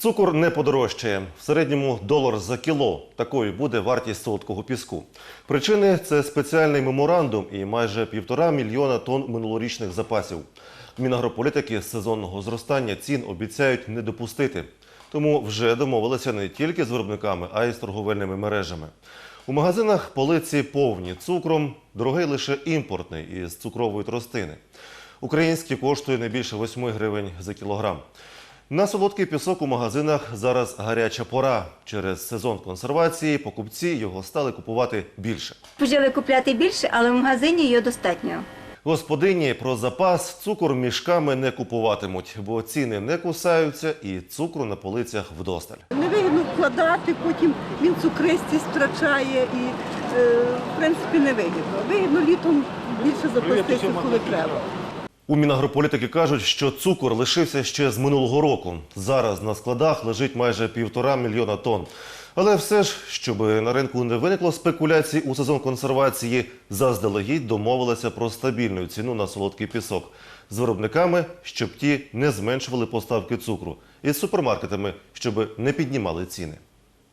Цукор не подорожчає. В середньому долар за кіло. Такою буде вартість солодкого піску. Причини це спеціальний меморандум і майже півтора мільйона тонн минулорічних запасів. Мінагрополітики з сезонного зростання цін обіцяють не допустити. Тому вже домовилися не тільки з виробниками, а й з торговельними мережами. У магазинах полиці повні цукром, дорогий лише імпортний із цукрової тростини. Український коштує не більше 8 гривень за кілограм. На солодкий пісок у магазинах зараз гаряча пора. Через сезон консервації покупці його стали купувати більше. Почали купляти більше, але в магазині його достатньо. Господині про запас цукор мішками не купуватимуть, бо ціни не кусаються і цукру на полицях вдосталь. Невигідно вкладати, потім він цукристість втрачає і, е, в принципі, невигідно. Вигідно літом більше заплатити, коли треба. У Мінагрополітики кажуть, що цукор лишився ще з минулого року. Зараз на складах лежить майже півтора мільйона тонн. Але все ж, щоб на ринку не виникло спекуляцій у сезон консервації, заздалегідь домовилися про стабільну ціну на солодкий пісок з виробниками, щоб ті не зменшували поставки цукру, і з супермаркетами, щоб не піднімали ціни.